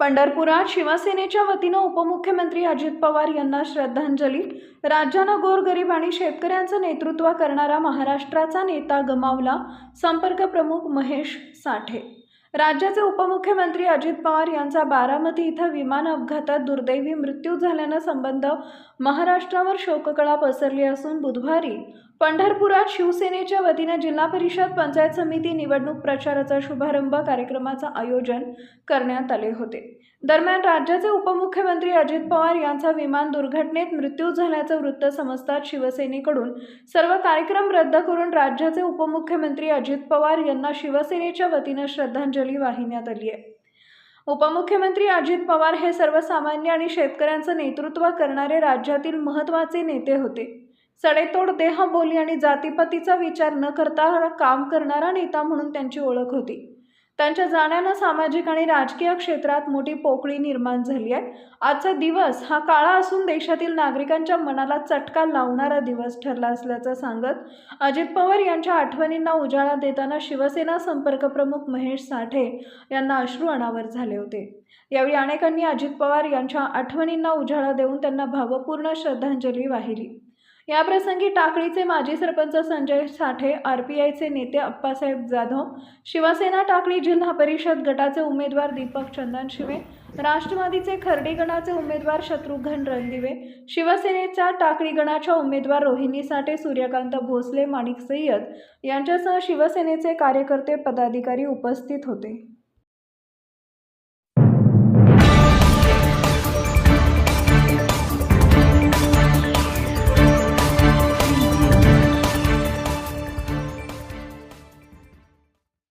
पंढरपुरात शिवसेनेच्या वतीनं उपमुख्यमंत्री अजित पवार यांना श्रद्धांजली. राज्यानं गोरगरीब आणि शेतकऱ्यांचं नेतृत्व करणारा महाराष्ट्राचा नेता गमावला. संपर्क प्रमुख महेश साठे. राज्याचे उपमुख्यमंत्री अजित पवार यांचा बारामती इथं विमान अपघातात दुर्दैवी मृत्यू झाल्यानं संबंध महाराष्ट्रावर शोककळा पसरली असून बुधवारी पंढरपुरात शिवसेनेच्या वतीनं जिल्हा परिषद पंचायत समिती निवडणूक प्रचाराचा शुभारंभ कार्यक्रमाचं आयोजन करण्यात आले होते. दरम्यान राज्याचे उपमुख्यमंत्री अजित पवार यांचा विमान दुर्घटनेत मृत्यू झाल्याचं वृत्त समजतात शिवसेनेकडून सर्व कार्यक्रम रद्द करून राज्याचे उपमुख्यमंत्री अजित पवार यांना शिवसेनेच्या वतीनं श्रद्धांजली वाहिण्यात आली आहे. उपमुख्यमंत्री अजित पवार हे सर्वसामान्य आणि शेतकऱ्यांचं नेतृत्व करणारे राज्यातील महत्त्वाचे नेते होते. सडेतोड देहबोली आणि जातीपातीचा विचार न करता काम करणारा नेता म्हणून त्यांची ओळख होती. त्यांच्या जाण्यानं सामाजिक आणि राजकीय क्षेत्रात मोठी पोकळी निर्माण झाली आहे. आजचा दिवस हा काळा असून देशातील नागरिकांच्या मनाला चटका लावणारा दिवस ठरला असल्याचं सांगत अजित पवार यांच्या आठवणींना उजाळा देताना शिवसेना संपर्क प्रमुख महेश साठे यांना अश्रू अनावर झाले होते. यावेळी अनेकांनी अजित पवार यांच्या आठवणींना उजाळा देऊन त्यांना भावपूर्ण श्रद्धांजली वाहिली. याप्रसंगी टाकळीचे माजी सरपंच संजय साठे आर पी आयचे नेते अप्पासाहेब जाधव शिवसेना टाकळी जिल्हा परिषद गटाचे उमेदवार दीपक चंदन शिवे राष्ट्रवादीचे खर्डी गणाचे उमेदवार शत्रुघ्न रणदिवे शिवसेनेच्या टाकळी गणाच्या उमेदवार रोहिणी साठे सूर्यकांत भोसले माणिक सय्यद यांच्यासह शिवसेनेचे कार्यकर्ते पदाधिकारी उपस्थित होते.